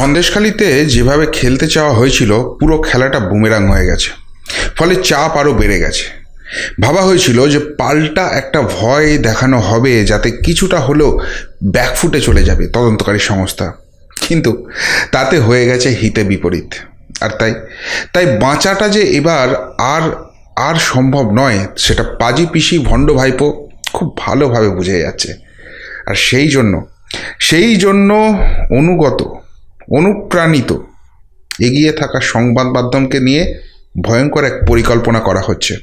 সন্দেশখালিতে যেভাবে খেলতে চাওয়া হয়েছিল, পুরো খেলাটা বুমেরাং হয়ে গেছে। ফলে চাপ আরও বেড়ে গেছে। ভাবা হয়েছিল যে পাল্টা একটা ভয় দেখানো হবে যাতে কিছুটা হলেও ব্যাকফুটে চলে যাবে তদন্তকারী সংস্থা। কিন্তু তাতে হয়ে গেছে হিতে বিপরীত। আর তাই তাই বাঁচাটা যে এবার আর আর সম্ভব নয়, সেটা পাজি পিসি ভণ্ড ভাইপো খুব ভালোভাবে বুঝে যাচ্ছে। আর সেই জন্য সেই জন্য অনুগত অনুপ্রাণিত। এগিয়ে থাকা সংবাদ মাধ্যমকে নিয়ে ভয়ঙ্কর এক পরিকল্পনা করা হচ্ছে।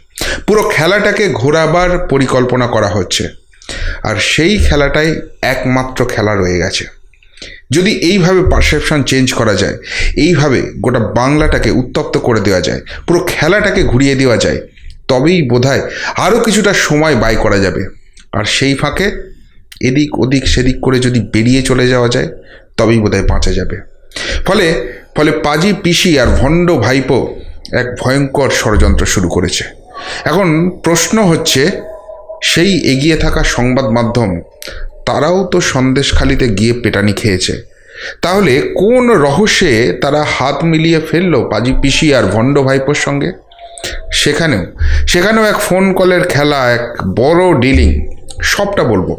পুরো খেলাটাকে ঘোরাবার পরিকল্পনা করা হচ্ছে। আর সেই খেলাটাই একমাত্র খেলা রয়ে গেছে। যদি এইভাবে পারসেপশন চেঞ্জ করা যায়, এইভাবে গোটা বাংলাটাকে উত্তপ্ত করে দেওয়া যায়, পুরো খেলাটাকে ঘুরিয়ে দেওয়া যায়, তবেই বোধহয় আরও কিছুটা সময় ব্যয় করা যাবে। আর সেই ফাঁকে এদিক ওদিক সেদিক করে যদি বেরিয়ে চলে যাওয়া যায়, তবেই বোধহয় বাঁচা যাবে। ফলে ফলে পাজি পিসি আর ভণ্ড ভাইপো এক ভয়ঙ্কর ষড়যন্ত্র শুরু করেছে। এখন প্রশ্ন হচ্ছে, সেই এগিয়ে থাকা সংবাদ মাধ্যম তারাও তো সন্দেশখালিতে গিয়ে পেটানি খেয়েছে। তাহলে কোন রহস্যে তারা হাত মিলিয়ে ফেলল পাজি পিসি আর ভণ্ড ভাইপোর সঙ্গে? সেখানেও সেখানেও এক ফোন কলের খেলা, এক বড় ডিলিং, সবটা বলব।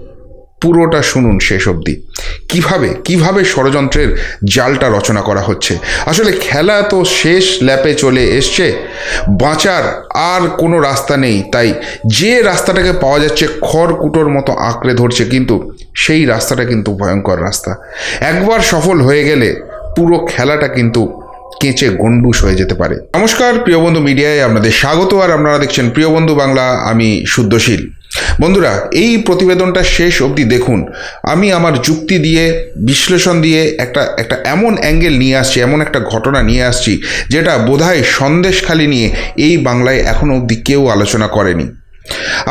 পুরোটা শুনুন শেষ অবধি। কীভাবে কীভাবে ষড়যন্ত্রের জালটা রচনা করা হচ্ছে? আসলে খেলা তো শেষ ল্যাপে চলে এসছে। বাঁচার আর কোনো রাস্তা নেই। তাই যে রাস্তাটাকে পাওয়া যাচ্ছে খড়কুটোর মতো আঁকড়ে ধরছে, কিন্তু সেই রাস্তাটা কিন্তু ভয়ঙ্কর রাস্তা। একবার সফল হয়ে গেলে পুরো খেলাটা কিন্তু কেঁচে গন্ডুস হয়ে যেতে পারে। নমস্কার প্রিয় বন্ধু মিডিয়ায় আপনাদের স্বাগত, আর আপনারা দেখছেন প্রিয় বন্ধু বাংলা, আমি শুদ্ধশীল। বন্ধুরা, এই প্রতিবেদনটা শেষ অবধি দেখুন। আমি আমার যুক্তি দিয়ে, বিশ্লেষণ দিয়ে একটা একটা এমন অ্যাঙ্গেল নিয়ে আসছি, এমন একটা ঘটনা নিয়ে আসছি, যেটা বোধহয় সন্দেশখালি নিয়ে এই বাংলায় এখনও অবধি কেউ আলোচনা করেনি।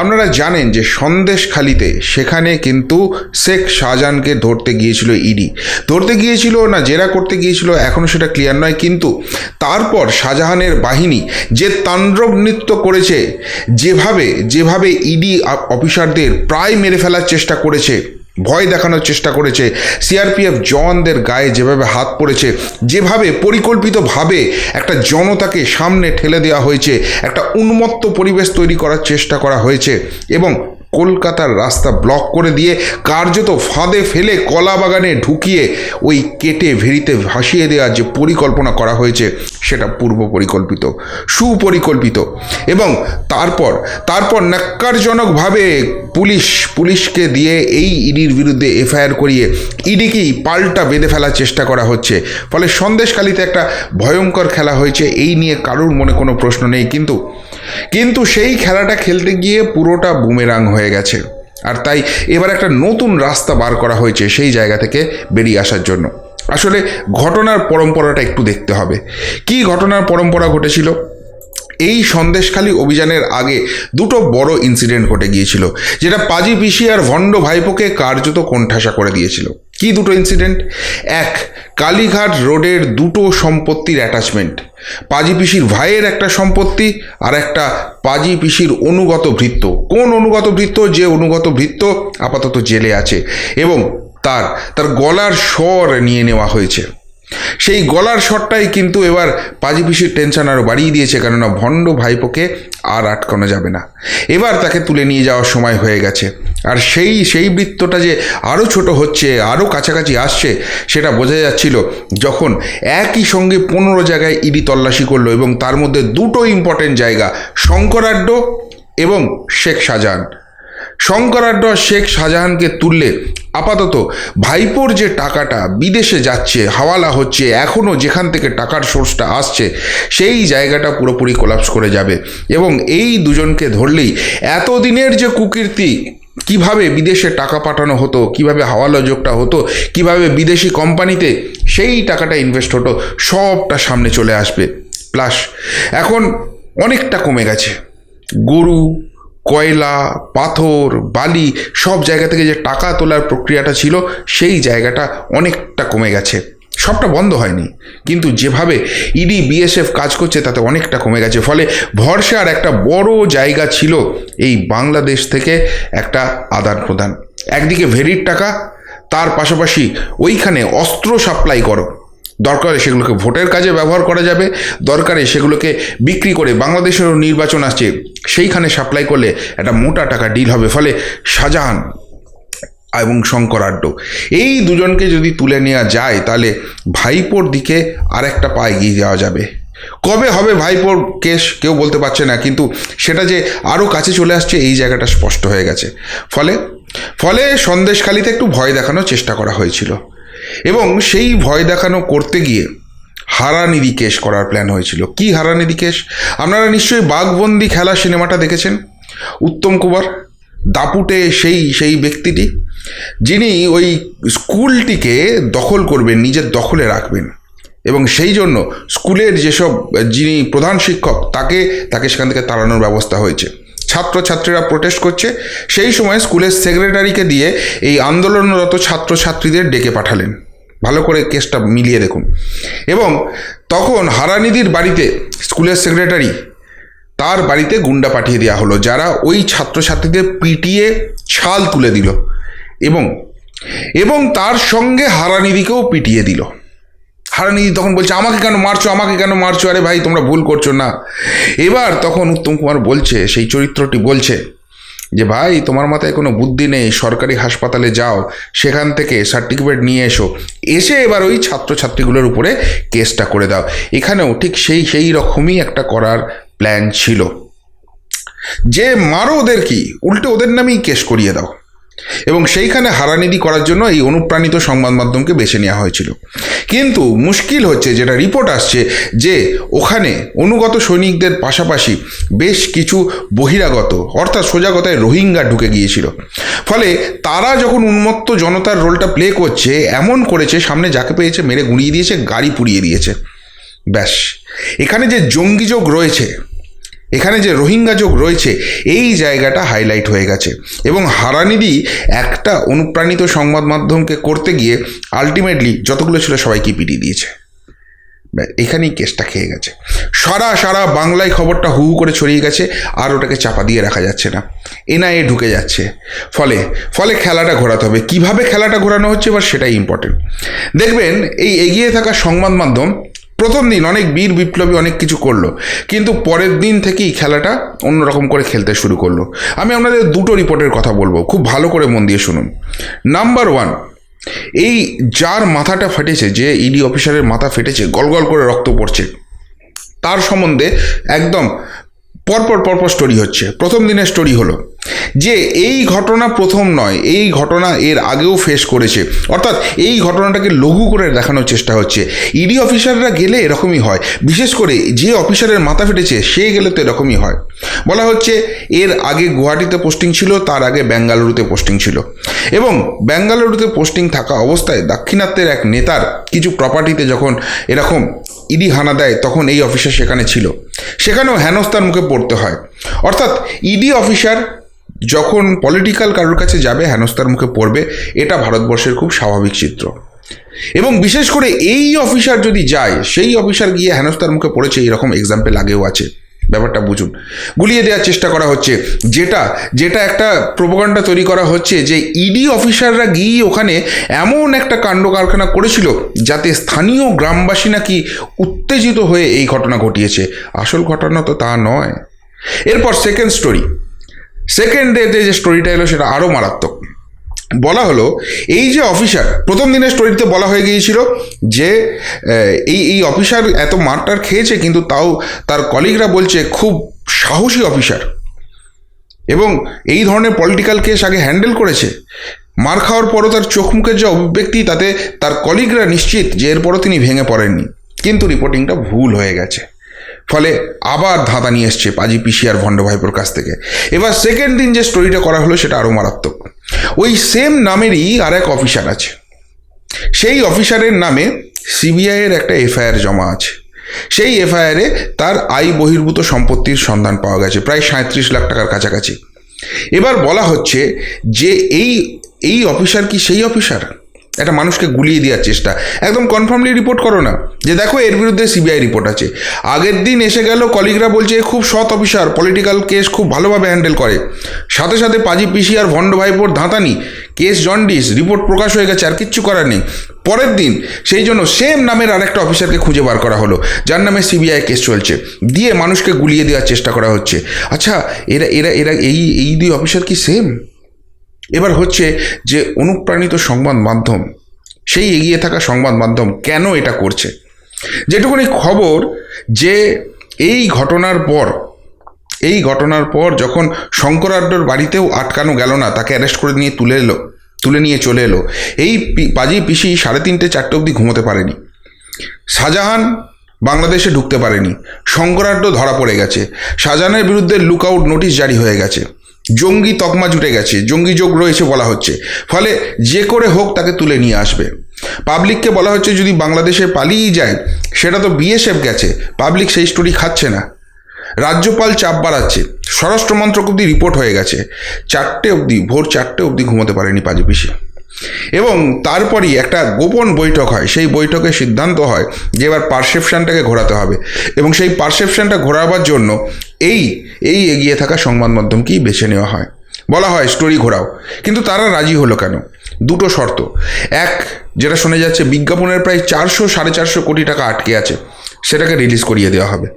আপনারা জানেন যে সন্দেশ খালিতে সেখানে কিন্তু শেখ শাহজাহানকে ধরতে গিয়েছিল ইডি। ধরতে গিয়েছিল না জেরা করতে গিয়েছিল এখনও সেটা ক্লিয়ার নয়, কিন্তু তারপর শাহজাহানের বাহিনী যে তাণ্ডব নৃত্য করেছে, যেভাবে যেভাবে ইডি অফিসারদের প্রায় মেরে ফেলার চেষ্টা করেছে ভয় দেখানোর চেষ্টা করেছে। সিআরপিএফ জওয়ানদের গায়ে যেভাবে হাত পড়েছে, যেভাবে পরিকল্পিতভাবে একটা জনতাকে সামনে ঠেলে দেওয়া হয়েছে, একটা উন্মত্ত পরিবেশ তৈরি করার চেষ্টা করা হয়েছে এবং কলকাতার রাস্তা ব্লক করে দিয়ে কার্যত ফাঁদে ফেলে কলা বাগানে ঢুকিয়ে ওই কেটে ভেরিতে ভাসিয়ে দেওয়ার যে পরিকল্পনা করা হয়েছে, সেটা পূর্ব পরিকল্পিত, সুপরিকল্পিত এবং তারপর তারপর ন্যাক্কারজনকভাবে পুলিশ, পুলিশকে দিয়ে এই ইডির বিরুদ্ধে এফআইআর করিয়ে ইডিকেই পাল্টা বেঁধে ফেলার চেষ্টা করা হচ্ছে। ফলে সন্দেশকালীতে একটা ভয়ঙ্কর খেলা হয়েছে, এই নিয়ে কারুর মনে কোনো প্রশ্ন নেই। কিন্তু কিন্তু সেই খেলাটা খেলতে গিয়ে পুরোটা বুমেরাং হয়ে গেছে। আর তাই এবার একটা নতুন রাস্তা বার করা হয়েছে সেই জায়গা থেকে বেরিয়ে আসার জন্য। আসলে ঘটনার পরম্পরাটা একটু দেখতে হবে। কি ঘটনার পরম্পরা ঘটেছিল? এই সন্দেশখালী অভিযানের আগে দুটো বড় ইনসিডেন্ট ঘটে গিয়েছিল, যেটা পাজি পিসি আর ভণ্ড ভাইপোকে কার্যত কোণঠাসা করে দিয়েছিল। কি দুটো ইনসিডেন্ট এক, কালীঘাট রোডের দুটো সম্পত্তির অ্যাটাচমেন্ট পাজি পিসির ভাইয়ের একটা সম্পত্তি আর একটা পাজি পিসির অনুগত ভৃত্য। কোন অনুগত ভৃত্য? যে অনুগত ভৃত্য আপাতত জেলে আছে এবং তার তার গলার স্বর নিয়ে নেওয়া হয়েছে। সেই গলার শটটাই কিন্তু এবার পাজি পিসির টেনশন আরও বাড়িয়ে দিয়েছে, কেননা ভণ্ড ভাইপোকে আর আটকানো যাবে না। এবার তাকে তুলে নিয়ে যাওয়ার সময় হয়ে গেছে। আর সেই সেই বৃত্তটা যে আরও ছোট হচ্ছে আরও কাছাকাছি আসছে, সেটা বোঝা যাচ্ছিল যখন একই সঙ্গে পনেরো জায়গায় ইডি তল্লাশি করল এবং তার মধ্যে দুটো ইম্পর্টেন্ট জায়গা শঙ্করাড্ড এবং শেখ শাহজাহান। শঙ্করাড্ড শেখ শাহজাহানকে তুললে আপাতত ভাইপোর যে টাকাটা বিদেশে যাচ্ছে, হাওয়ালা হচ্ছে এখনও যেখান থেকে টাকার সোর্সটা আসছে, সেই জায়গাটা পুরোপুরি কোলাপস করে যাবে। এবং এই দুজনকে ধরলেই এতদিনের যে কুকীর্তি, কীভাবে বিদেশে টাকা পাঠানো হতো, কীভাবে হাওয়ালা যোগটা হতো, কীভাবে বিদেশি কোম্পানিতে, সেই টাকাটা ইনভেস্ট হতো, সবটা সামনে চলে আসবে। প্লাস এখন অনেকটা কমে গেছে। গরু কয়লা, পাথর, বালি সব জায়গা থেকে যে টাকা তোলার প্রক্রিয়াটা ছিল, সেই জায়গাটা অনেকটা কমে গেছে। সবটা বন্ধ হয়নি। কিন্তু যেভাবে ইডি বিএসএফ কাজ করছে, তাতে অনেকটা কমে গেছে। ফলে ভরসার একটা বড় জায়গা ছিল এই বাংলাদেশ থেকে একটা আদান প্রদান। একদিকে ভেরির টাকা, তার পাশাপাশি ওইখানে অস্ত্র সাপ্লাই করো। দরকারে সেগুলোকে ভোটের কাজে ব্যবহার করা যাবে। দরকারে সেগুলোকে বিক্রি করে বাংলাদেশেরও নির্বাচন আসছে। সেইখানে সাপ্লাই করলে একটা মোটা টাকা ডিল হবে। ফলে শাহজাহান এবং শঙ্করাড্ড এই দুজনকে যদি তুলে নেওয়া যায়, তাহলে ভাইপোর দিকে আরেকটা পা এগিয়ে যাওয়া যাবে। কবে হবে ভাইপোর কেস কেউ বলতে পারছে না, কিন্তু সেটা যে আরও কাছে চলে আসছে, এই জায়গাটা স্পষ্ট হয়ে গেছে। ফলে ফলে সন্দেশখালিতে একটু ভয় দেখানোর চেষ্টা করা হয়েছিল। এবং সেই ভয় দেখানো করতে গিয়ে হারানিধি কেস করার প্ল্যান হয়েছিল। কি হারানিধি কেস আপনারা নিশ্চয়ই বাঘবন্দি খেলা সিনেমাটা দেখেছেন। উত্তম কুমার, দাপুটে সেই সেই ব্যক্তিটি, যিনি ওই স্কুলটিকে দখল করবেন, নিজের দখলে রাখবেন। এবং সেই জন্য স্কুলের যেসব যিনি প্রধান শিক্ষক, তাকে তাকে সেখান থেকে তাড়ানোর ব্যবস্থা হয়েছে। ছাত্রছাত্রীরা প্রোটেস্ট করছে। সেই সময় স্কুলের সেক্রেটারিকে দিয়ে এই আন্দোলনরত ছাত্রছাত্রীদের ডেকে পাঠালেন। ভালো করে কেসটা মিলিয়ে দেখুন। এবং তখন হারানিধির বাড়িতে স্কুলের সেক্রেটারি তার বাড়িতে গুন্ডা পাঠিয়ে দেওয়া হলো, যারা ওই ছাত্রছাত্রীদের পিটিয়ে ছাল তুলে দিল। এবং এবং তার সঙ্গে হারানিধিকেও পিটিয়ে দিল। হারানিধি তখন বলছে, আমাকে কেন মারছো? আমাকে কেন মারছো? আরে ভাই, তোমরা ভুল করছ না। এবার তখন উত্তম কুমার বলছে, সেই চরিত্রটি বলছে যে, ভাই, তোমার মাথায় কোনো বুদ্ধি নেই, সরকারি হাসপাতালে যাও, সেখান থেকে সার্টিফিকেট নিয়ে এসো। এসে এবার ওই ছাত্রছাত্রীগুলোর উপরে কেসটা করে দাও। এখানেও ঠিক সেই সেই রকমই একটা করার প্ল্যান ছিল। যে, মারো ওদের কি? উল্টে ওদের নামেই কেস করিয়ে দাও। এবং সেইখানে হারানিধি করার জন্য এই অনুপ্রাণিত সংবাদ মাধ্যমকে বেছে নেওয়া হয়েছিল। কিন্তু মুশকিল হচ্ছে যেটা রিপোর্ট আসছে যে ওখানে অনুগত সৈনিকদের পাশাপাশি বেশ কিছু বহিরাগত অর্থাৎ সোজাগতায় রোহিঙ্গা ঢুকে গিয়েছিল। ফলে তারা যখন উন্মত্ত জনতার রোলটা প্লে করছে, এমন করেছে, সামনে যাকে পেয়েছে মেরে গুঁড়িয়ে দিয়েছে, গাড়ি পুড়িয়ে দিয়েছে। ব্যাস। এখানে যে জঙ্গি যোগ রয়েছে এখানে যে রোহিঙ্গা যোগ রয়েছে, এই জায়গাটা হাইলাইট হয়ে গেছে। এবং হারানিধি একটা অনুপ্রাণিত সংবাদ মাধ্যমকে করতে গিয়ে আলটিমেটলি যতগুলো ছিল সবাইকে পিটিয়ে দিয়েছে। এখানেই কেসটা খেয়ে গেছে। সারা সারা বাংলায় খবরটা হু হু করে ছড়িয়ে গেছে, আর ওটাকে চাপা দিয়ে রাখা যাচ্ছে না। এনআইএ ঢুকে যাচ্ছে। ফলে ফলে খেলাটা ঘোরাতে হবে। কীভাবে খেলাটা ঘোরানো হচ্ছে এবার সেটাই ইম্পর্টেন্ট দেখবেন, এই এগিয়ে থাকা সংবাদ মাধ্যম প্রথম দিন অনেক বীর বিপ্লবী অনেক কিছু করল, কিন্তু পরের দিন থেকেই খেলাটা অন্যরকম করে খেলতে শুরু করল। আমি আপনাদের দুটো রিপোর্টের কথা বলব, খুব ভালো করে মন দিয়ে শুনুন। নাম্বার ওয়ান এই যার মাথাটা ফেটেছে, যে ইডি অফিসারের মাথা ফেটেছে গলগল করে রক্ত পড়ছে, তার সম্বন্ধে একদম পরপর পরপর স্টোরি হচ্ছে। প্রথম দিনের স্টোরি হলো যে এই ঘটনা প্রথম নয়, এই ঘটনা এর আগেও ফেস করেছে। অর্থাৎ এই ঘটনাটাকে লঘু করে দেখানোর চেষ্টা হচ্ছে। ইডি অফিসাররা গেলে এরকমই হয়। বিশেষ করে যে অফিসারের মাথা ফেটেছে, সে গেলে তো এরকমই হয়। বলা হচ্ছে এর আগে গুয়াহাটিতে পোস্টিং ছিল, তার আগে বেঙ্গালুরুতে পোস্টিং ছিল। এবং বেঙ্গালুরুতে পোস্টিং থাকা অবস্থায় দাক্ষিণাত্যের এক নেতার কিছু প্রপার্টিতে যখন এরকম ইডি হানা দেয়, তখন এই অফিসার সেখানে ছিল। সেখানেও হেনস্থার মুখে পড়তে হয়। অর্থাৎ ইডি অফিসার যখন পলিটিক্যাল কারোর কাছে যাবে, হেনস্থার মুখে পড়বে, এটা ভারতবর্ষের খুব স্বাভাবিক চিত্র। এবং বিশেষ করে এই অফিসার যদি যায়, সেই অফিসার গিয়ে হেনস্থার মুখে পড়েছে, এরকম এক্সাম্পল আগেও আছে। ব্যাপারটা বুঝুন। গুলিয়ে দেওয়ার চেষ্টা করা হচ্ছে। যেটা যেটা একটা প্রোপাগান্ডা তৈরি করা হচ্ছে যে ইডি অফিসাররা গিয়ে ওখানে এমন একটা কাণ্ড কারখানা করেছিল, যাতে স্থানীয় গ্রামবাসী নাকি উত্তেজিত হয়ে এই ঘটনা ঘটিয়েছে। আসল ঘটনা তো তা নয়। এরপর সেকেন্ড স্টোরি সেকেন্ড ডেতে যে স্টোরিটা এলো সেটা আরও মারাত্মক। বলা হলো, এই যে অফিসার প্রথম দিনের স্টোরিতে বলা হয়ে গিয়েছিল যে এই এই অফিসার এত মারটার খেয়েছে, কিন্তু তাও তার কলিগরা বলছে খুব সাহসী অফিসার এবং এই ধরনের পলিটিক্যাল কেস আগে হ্যান্ডেল করেছে। মার খাওয়ার পরও তার চোখ মুখের যে অভিব্যক্তি, তাতে তার কলিগরা নিশ্চিত যে এরপরও তিনি ভেঙে পড়েননি। কিন্তু রিপোর্টিংটা ভুল হয়ে গেছে। ফলে আবার ধাঁধা নিয়ে এসছে পাজি পিসি আর ভণ্ড ভাইপোর কাছ থেকে। এবার সেকেন্ড দিন যে স্টোরিটা করা হলো সেটা আরও মারাত্মক। ওই সেম নামেরই আর এক অফিসার আছে। সেই অফিসারের নামে সিবিআইয়ের একটা এফআইআর জমা আছে। সেই এফআইআরে তার আয় বহির্ভূত সম্পত্তির সন্ধান পাওয়া গেছে, প্রায় সাঁত্রিশ লাখ টাকার কাছাকাছি। এবার বলা হচ্ছে যে এই এই অফিসার কি সেই অফিসার একটা মানুষকে গুলিয়ে দেওয়ার চেষ্টা। একদম কনফার্মলি রিপোর্ট করো না। যে দেখো এর বিরুদ্ধে সিবিআই রিপোর্ট আছে। আগের দিন এসে গেল কলিগরা বলছে, খুব সৎ অফিসার পলিটিক্যাল কেস খুব ভালোভাবে হ্যান্ডেল করে। সাথে সাথে পাজি পিসি আর ভণ্ড ভাইপোর ধাঁতানি কেস জন্ডিস রিপোর্ট প্রকাশ হয়ে গেছে, আর কিচ্ছু করার নেই। পরের দিন, সেই জন্য সেম নামের আরেকটা অফিসারকে খুঁজে বার করা হলো, যার নামে সিবিআই কেস চলছে। দিয়ে মানুষকে গুলিয়ে দেওয়ার চেষ্টা করা হচ্ছে। আচ্ছা এরা এরা এরা, এই এই দুই অফিসার কি সেম এবার হচ্ছে যে অনুপ্রাণিত সংবাদ মাধ্যম, সেই এগিয়ে থাকা সংবাদ মাধ্যম কেন এটা করছে? যেটুকুনি খবর যে এই ঘটনার পর, এই ঘটনার পর যখন শঙ্করাড্ডর বাড়িতেও আটকানো গেল না, তাকে অ্যারেস্ট করে নিয়ে তুলে এলো, তুলে নিয়ে চলে এলো, এই পাজি পিসি সাড়ে তিনটে চারটে অবধি ঘুমোতে পারেনি। শাহজাহান বাংলাদেশে ঢুকতে পারেনি। শঙ্করাড্ড ধরা পড়ে গেছে। শাহজাহানের বিরুদ্ধে লুকআউট নোটিশ জারি হয়ে গেছে। জঙ্গি তকমা জুটে গেছে, জঙ্গি যোগ রয়েছে বলা হচ্ছে। ফলে যে করে হোক তাকে তুলে নিয়ে আসবে। পাবলিককে বলা হচ্ছে যদি বাংলাদেশে পালিয়েই যায়, সেটা তো বিএসএফ গেছে, পাবলিক সেই স্টোরি খাচ্ছে না। রাজ্যপাল চাপ বাড়াচ্ছে স্বরাষ্ট্রমন্ত্রক অব্দি রিপোর্ট হয়ে গেছে, চারটে অবধি, ভোর চারটে অবধি ঘুমোতে পারেনি পাজি পিসি এবং তারপরই একটা গোপন বৈঠক হয়, সেই বৈঠকে সিদ্ধান্ত হয় যে এবার পারসেপশনটাকে ঘোরাতে হবে। এবং সেই পারসেপশনটা ঘোরাবার জন্য এই এই এগিয়ে থাকা সংবাদ মাধ্যমকেই বেছে নেওয়া হয়। বলা হয়, স্টোরি ঘোরাও। কিন্তু তারা রাজি হলো কেন? দুটো শর্ত। এক, যেটা শোনা যাচ্ছে, বিজ্ঞাপনের প্রায় চারশো, সাড়ে চারশো কোটি টাকা আটকে আছে। সেটাকে রিলিজ করিয়ে দেওয়া হবে।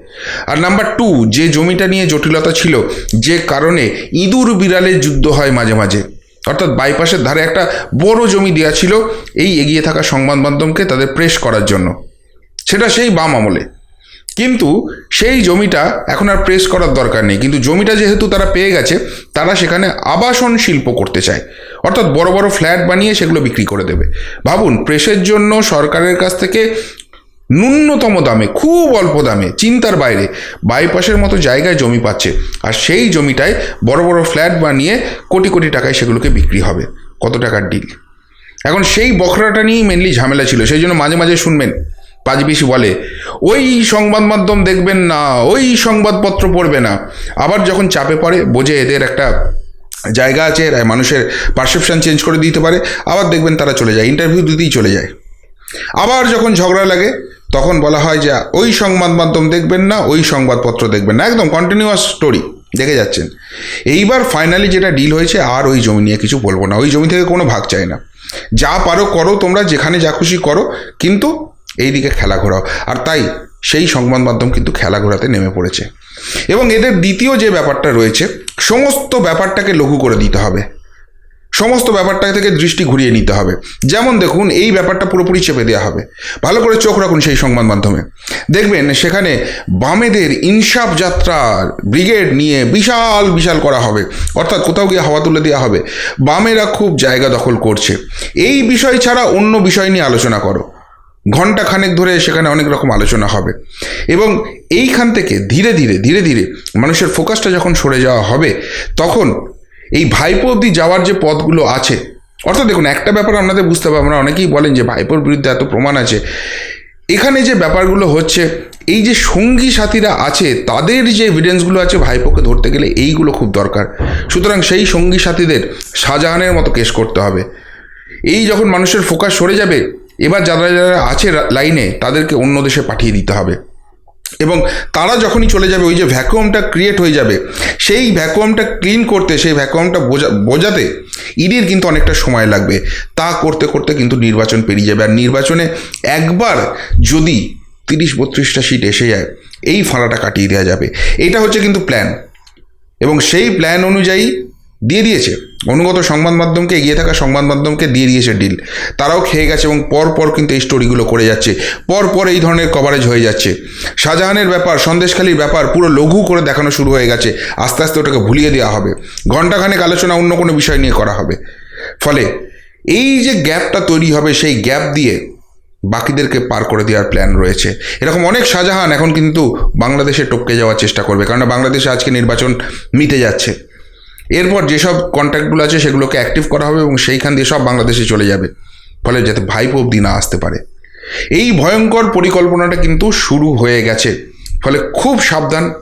আর নাম্বার টু যে জমিটা নিয়ে জটিলতা ছিল, যে কারণে ইঁদুর বিড়ালের যুদ্ধ হয় মাঝে মাঝে। অর্থাৎ বাইপাসের ধারে একটা বড় জমি দেওয়া ছিল, এই এগিয়ে থাকা সংবাদ মাধ্যমকে তাদের প্রেস করার জন্য। সেটা সেই বাম আমলে। কিন্তু সেই জমিটা এখন আর প্রেস করার দরকার নেই। কিন্তু জমিটা যেহেতু তারা পেয়ে গেছে, তারা সেখানে আবাসন শিল্প করতে চায়। অর্থাৎ বড় বড় ফ্ল্যাট বানিয়ে সেগুলো বিক্রি করে দেবে। ভাবুন প্রেসের জন্য সরকারের কাছ থেকে ন্যূনতম দামে, খুব অল্প দামে, চিন্তার বাইরে বাইপাসের মতো জায়গায় জমি পাচ্ছে। আর সেই জমিটায় বড় বড় ফ্ল্যাট বানিয়ে কোটি কোটি টাকায় সেগুলোকে বিক্রি হবে। কত টাকার ডিল এখন সেই বখরাটা নিয়েই মেনলি ঝামেলা ছিল। সেই জন্য মাঝে মাঝে শুনবেন পাঁচবিশি বলে, ওই সংবাদ মাধ্যম দেখবেন না, ওই সংবাদপত্র পড়বে না। আবার যখন চাপে পড়ে, বোঝে এদের একটা জায়গা আছে, এরা মানুষের পারসেপশন চেঞ্জ করে দিতে পারে, আবার দেখবেন তারা চলে যায় ইন্টারভিউ দিতেই চলে যায়। আবার যখন ঝগড়া লাগে, তখন বলা হয় যে, ওই সংবাদ মাধ্যম দেখবেন না, ওই সংবাদপত্র দেখবেন না। একদম কন্টিনিউয়াস স্টোরি দেখে যাচ্ছেন। এইবার ফাইনালি যেটা ডিল হয়েছে, আর ওই জমি নিয়ে কিছু বলব না, ওই জমি থেকে কোনো ভাগ চাই না। যা পারো করো তোমরা, যেখানে যা খুশি করো, কিন্তু এই দিকে খেলা ঘোরাও। আর তাই সেই সংবাদ মাধ্যম কিন্তু খেলা ঘোরাতে নেমে পড়েছে। এবং এদের দ্বিতীয় যে ব্যাপারটা রয়েছে, সমস্ত ব্যাপারটাকে লঘু করে দিতে হবে। সমস্ত ব্যাপারটা থেকে দৃষ্টি ঘুরিয়ে নিতে হবে। যেমন দেখুন, এই ব্যাপারটা পুরোপুরি চেপে দেওয়া হবে। ভালো করে চোখ রাখুন সেই সংবাদ মাধ্যমে। দেখবেন সেখানে বামেদের ইনসাফ যাত্রা ব্রিগেড নিয়ে বিশাল বিশাল করা হবে। অর্থাৎ কোথাও গিয়ে হাওয়া তুলে দেওয়া হবে। বামেরা খুব জায়গা দখল করছে। এই বিষয় ছাড়া অন্য বিষয় নিয়ে আলোচনা করো। ঘণ্টা খানেক ধরে সেখানে অনেক রকম আলোচনা হবে। এবং এইখান থেকে ধীরে ধীরে ধীরে ধীরে মানুষের ফোকাসটা যখন সরে যাওয়া হবে, তখন এই ভাইপো অবধি যাওয়ার যে পথগুলো আছে, অর্থাৎ দেখুন একটা ব্যাপার আপনাদের বুঝতে পারব না অনেকেই বলেন যে ভাইপোর বিরুদ্ধে এত প্রমাণ আছে। এখানে যে ব্যাপারগুলো হচ্ছে, এই যে সঙ্গী সাথীরা আছে, তাদের যে এভিডেন্সগুলো আছে ভাইপোকে ধরতে গেলে এইগুলো খুব দরকার। সুতরাং সেই সঙ্গী সাথীদের শাহজাহানের মতো কেস করতে হবে। এই যখন মানুষের ফোকাস সরে যাবে এবার যারা যারা আছে লাইনে, তাদেরকে অন্য দেশে পাঠিয়ে দিতে হবে। এবং তারা যখনই চলে যাবে, ওই যে ভ্যাকুয়ামটা ক্রিয়েট হয়ে যাবে, সেই ভ্যাকুয়ামটা ক্লিন করতে, সেই ভ্যাকুয়ামটা বোঝা বোঝাতে ইডির কিন্তু অনেকটা সময় লাগবে। তা করতে করতে কিন্তু নির্বাচন পেরিয়ে যাবে। আর নির্বাচনে একবার যদি তিরিশ বত্রিশটা সিট এসে যায়, এই ফাঁড়াটা কাটিয়ে দেওয়া যাবে। এটা হচ্ছে কিন্তু প্ল্যান এবং সেই প্ল্যান অনুযায়ী দিয়ে দিয়েছে। অনুগত সংবাদ মাধ্যমকে এগিয়ে থাকা সংবাদ মাধ্যমকে দিয়ে দিয়েছে ডিল তারাও খেয়ে গেছে এবং পর পর কিন্তু এই স্টোরিগুলো করে যাচ্ছে। পর পর এই ধরনের কভারেজ হয়ে যাচ্ছে। শাহজাহানের ব্যাপার, সন্দেশখালির ব্যাপার, পুরো লঘু করে দেখানো শুরু হয়ে গেছে। আস্তে আস্তে ওটাকে ভুলিয়ে দেওয়া হবে। ঘণ্টাখানেক আলোচনা অন্য কোনো বিষয় নিয়ে করা হবে। ফলে এই যে গ্যাপটা তৈরি হবে, সেই গ্যাপ দিয়ে বাকিদেরকে পার করে দেওয়ার প্ল্যান রয়েছে। এরকম অনেক শাহজাহান এখন কিন্তু বাংলাদেশে টপকে যাওয়ার চেষ্টা করবে। কারণ বাংলাদেশে আজকে নির্বাচন মিটে যাচ্ছে। এরপর যেসব কন্ট্যাক্টগুলো আছে সেগুলোকে অ্যাক্টিভ করা হবে এবং সেইখান দিয়ে সব বাংলাদেশে চলে যাবে। ফলে যাতে ভাইপো অবধি না আসতে পারে। এই ভয়ঙ্কর পরিকল্পনাটা কিন্তু শুরু হয়ে গেছে। ফলে খুব সাবধান,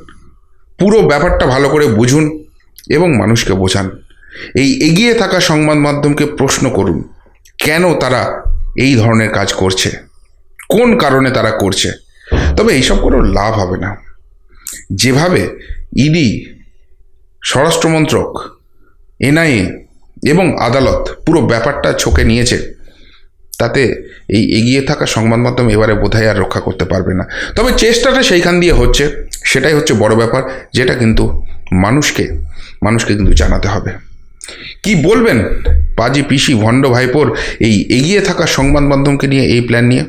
পুরো ব্যাপারটা ভালো করে বুঝুন এবং মানুষকে বোঝান। এই এগিয়ে থাকা সংবাদ মাধ্যমকে প্রশ্ন করুন, কেন তারা এই ধরনের কাজ করছে? কোন কারণে তারা করছে? তবে এইসব কোনো লাভ হবে না। যেভাবে ইডি স্বরাষ্ট্রমন্ত্রক, এনআইএ এবং আদালত পুরো ব্যাপারটা ছকে নিয়েছে। তাতে এই এগিয়ে থাকা সংবাদ মাধ্যম এবারে বোধহয় আর রক্ষা করতে পারবে না। তবে চেষ্টাটা সেইখান দিয়ে হচ্ছে, সেটাই হচ্ছে বড় ব্যাপার, যেটা কিন্তু মানুষকে মানুষকে কিন্তু জানাতে হবে। কি বলবেন পাজি, পিসি, ভণ্ড ভাইপোর এই এগিয়ে থাকা সংবাদ মাধ্যমকে নিয়ে এই প্ল্যান নিয়ে?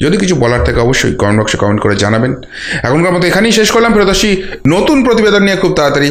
যদি কিছু বলার থাকে অবশ্যই কমেন্ট বক্সে কমেন্ট করে জানাবেন। এখনকার মতো এখানেই শেষ করলাম। ফেরত নতুন প্রতিবেদন নিয়ে খুব তাড়াতাড়ি